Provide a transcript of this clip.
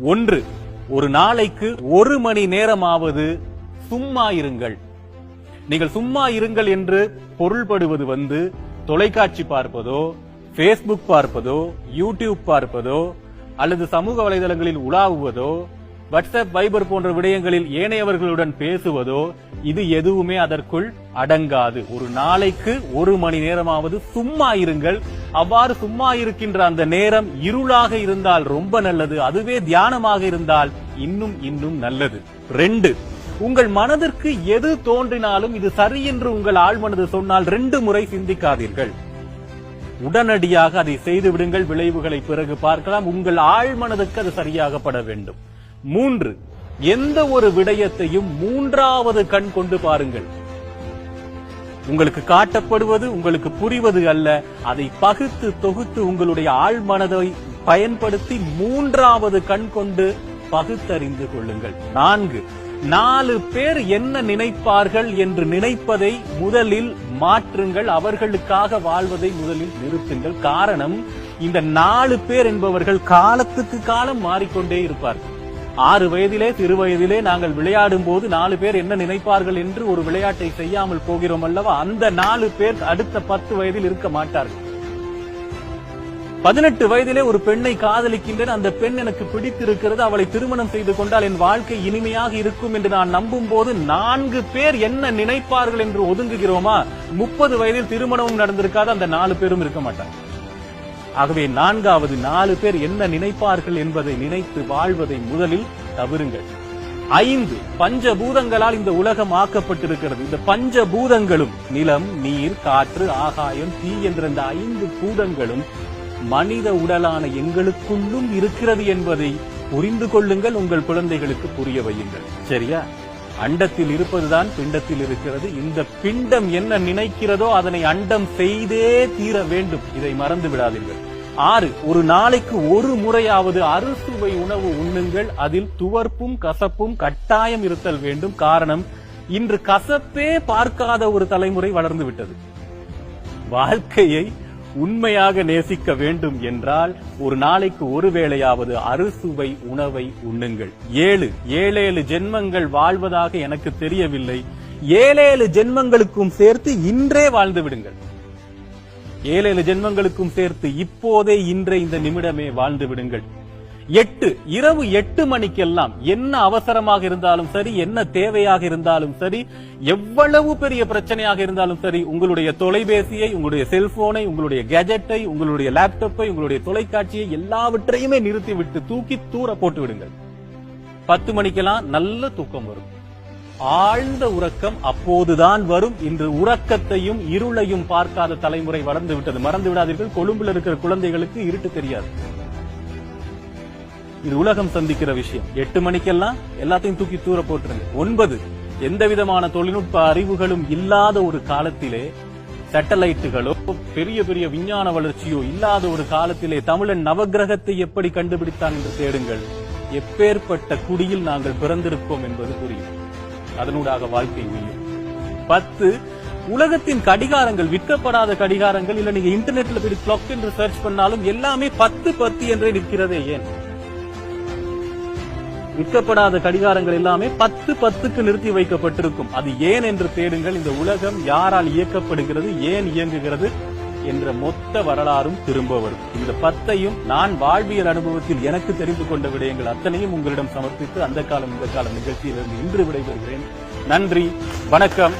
ஒன்று ஒரு நாளைக்கு ஒரு மணி நேரமாவது சும்மா இருங்கள். நீங்கள் சும்மா இருங்கள் என்று பொருள்படுவது வந்து தொலைக்காட்சி பார்ப்பதோ ஃபேஸ்புக் பார்ப்பதோ யூடியூப் பார்ப்பதோ அல்லது சமூக வலைதளங்களில் உலாவுவதோ வாட்ஸ்அப் வைபர் போன்ற விடயங்களில் ஏனையவர்களுடன் பேசுவதோ இது எதுவுமே அதற்குள் அடங்காது. ஒரு நாளைக்கு ஒரு மணி நேரமாவது சும்மா இருங்கள். அவ்வாறு சும்மா இருக்கின்ற அந்த நேரம் இருளாக இருந்தால் ரொம்ப நல்லது அதுவே தியானமாக இருந்தால் இன்னும் இன்னும் நல்லது. ரெண்டு உங்கள் மனதிற்கு எது தோன்றினாலும் இது சரி என்று உங்கள் ஆழ்மனது சொன்னால் ரெண்டு முறை சிந்திக்காதீர்கள். உடனடியாக அதை செய்து விடுங்கள். விளைவுகளை பிறகு பார்க்கலாம். உங்கள் ஆழ்மனதுக்கு அது சரியாகப்பட வேண்டும். மூன்று எந்த ஒரு விடயத்தையும் மூன்றாவது கண் கொண்டு பாருங்கள். உங்களுக்கு காட்டப்படுவது உங்களுக்கு புரிவது அல்ல. அதை பகுத்து தொகுத்து உங்களுடைய ஆழ்மனதை பயன்படுத்தி மூன்றாவது கண் கொண்டு பகுத்தறிந்து கொள்ளுங்கள். நான்கு நாலு பேர் என்ன நினைப்பார்கள் என்று நினைப்பதை முதலில் மாற்றுங்கள். அவர்களுக்காக வாழ்வதை முதலில் நிறுத்துங்கள். காரணம் இந்த நாலு பேர் என்பவர்கள் காலத்துக்கு காலம் மாறிக்கொண்டே இருப்பார்கள். ஆறு வயதிலே சிறு வயதிலே நாங்கள் விளையாடும் போது நாலு பேர் என்ன நினைப்பார்கள் என்று ஒரு விளையாட்டை செய்யாமல் போகிறோம் அல்லவா? அந்த நாலு பேர் அடுத்த பத்து வயதில் இருக்க மாட்டார்கள். பதினெட்டு வயதிலே ஒரு பெண்ணை காதலிக்கின்றேன். அந்த பெண் எனக்கு பிடித்திருக்கிறது. அவளை திருமணம் செய்து கொண்டால் என் வாழ்க்கை இனிமையாக இருக்கும் என்று நான் நம்பும் போது நான்கு பேர் என்ன நினைப்பார்கள் என்று ஒதுங்குகிறோமா? முப்பது வயதில் திருமணமும் நடந்திருக்காது. அந்த நாலு பேரும் இருக்க மாட்டாங்க ஆகவே நான்காவது நாலு பேர் என்ன நினைப்பார்கள் என்பதை நினைத்து வாழ்வதை முதலில் தவறுங்கள். ஐந்து பஞ்சபூதங்களால் இந்த உலகம் ஆக்கப்பட்டிருக்கிறது. இந்த பஞ்சபூதங்களும் நிலம் நீர் காற்று ஆகாயம் தீ என்ற இந்த ஐந்து பூதங்களும் மனித உடலான எங்களுக்குள்ளும் இருக்கிறது என்பதை புரிந்து கொள்ளுங்கள். உங்கள் குழந்தைகளுக்கு புரிய வையுங்கள். சரியா? அண்டத்தில் இருப்பதுதான் பிண்டத்தில் இருக்கிறது. இந்த பிண்டம் என்ன நினைக்கிறதோ அதனை அண்டம் செய்தே தீர வேண்டும். இதை மறந்து விடாதீர்கள். ஆறு ஒரு நாளைக்கு ஒரு முறையாவது அறுசுவை உணவு உண்ணுங்கள். அதில் துவர்ப்பும் கசப்பும் கட்டாயம் இருத்தல் வேண்டும். காரணம் இன்று கசப்பே பார்க்காத ஒரு தலைமுறை வளர்ந்து விட்டது. வாழ்க்கையை உண்மையாக நேசிக்க வேண்டும் என்றால் ஒரு நாளைக்கு ஒரு வேளையாவது அறுசுவை உணவை உண்ணுங்கள். ஏழு ஏழேழு ஜென்மங்கள் வாழ்வதாக எனக்கு தெரியவில்லை. ஏழேழு ஜென்மங்களுக்கும் சேர்த்து இன்றே வாழ்ந்து விடுங்கள். ஏழேழு ஜென்மங்களுக்கும் சேர்த்து இப்போதே இன்றே இந்த நிமிடமே வாழ்ந்து விடுங்கள். எட்டு இரவு எட்டு மணிக்கெல்லாம் என்ன அவசரமாக இருந்தாலும் சரி என்ன தேவையாக இருந்தாலும் சரி எவ்வளவு பெரிய பிரச்சனையாக இருந்தாலும் சரி உங்களுடைய தொலைபேசியை உங்களுடைய செல்போனை உங்களுடைய கேஜெட்டை உங்களுடைய லேப்டாப்பை உங்களுடைய தொலைக்காட்சியை எல்லாவற்றையுமே நிறுத்திவிட்டு தூக்கி தூர போட்டு விடுங்கள். பத்து மணிக்கெல்லாம் நல்ல தூக்கம் வரும். ஆழ்ந்த உறக்கம் அப்போதுதான் வரும். இன்று உறக்கத்தையும் இருளையும் பார்க்காத தலைமுறை வளர்ந்து விட்டது. மறந்து விடாதீர்கள். கொழும்புல இருக்கிற குழந்தைகளுக்கு இருட்டு தெரியாது. இது உலகம் சந்திக்கிற விஷயம். எட்டு மணிக்கெல்லாம் எல்லாத்தையும் தூக்கி தூர போட்டுருங்க. ஒன்பது எந்த விதமான தொழில்நுட்ப அறிவுகளும் இல்லாத ஒரு காலத்திலே சேட்டலைட்டுகளோ பெரிய பெரிய விஞ்ஞான வளர்ச்சியோ இல்லாத ஒரு காலத்திலே தமிழன் நவக்கிரகத்தை எப்படி கண்டுபிடித்தான் என்று தேடுங்கள். எப்பேற்பட்ட குடியில் நாங்கள் பிறந்திருப்போம் என்பது புரியும். அதனூடாக வாழ்க்கை உயிர் பத்து உலகத்தின் கடிகாரங்கள் விற்கப்படாத கடிகாரங்கள் இல்ல நீங்க இன்டர்நெட்ல போய் கிளாக் என்று சர்ச் பண்ணாலும் எல்லாமே பத்து பத்து என்றே நிற்கிறதே ஏன்? விற்கப்படாத கடிகாரங்கள் எல்லாமே பத்து பத்துக்கு நிறுத்தி வைக்கப்பட்டிருக்கும். அது ஏன் என்று தேடுங்கள். இந்த உலகம் யாரால் இயக்கப்படுகிறது ஏன் இயங்குகிறது? என்ற மொத்த வரலாறும் திரும்ப வரும். இந்த பத்தையும் நான் வாழ்வியல் அனுபவத்தில் எனக்கு தெரிந்து கொண்ட விடயங்கள் அத்தனையும் உங்களிடம் சமர்ப்பித்து அந்த காலம் இந்த காலம் நிகழ்ச்சியிலிருந்து இன்று விடைபெறுகிறேன். நன்றி வணக்கம்.